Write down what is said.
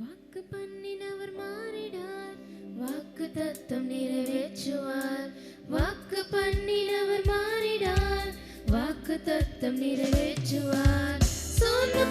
வாக்கு பண்ணினவர் மாறிடார் வாக்கு தத்தம் நிறைவேற்றுவார். வாக்கு பண்ணினவர் மாறிடார் வாக்கு தத்தம் நிறைவேற்றுவார். சொன்ன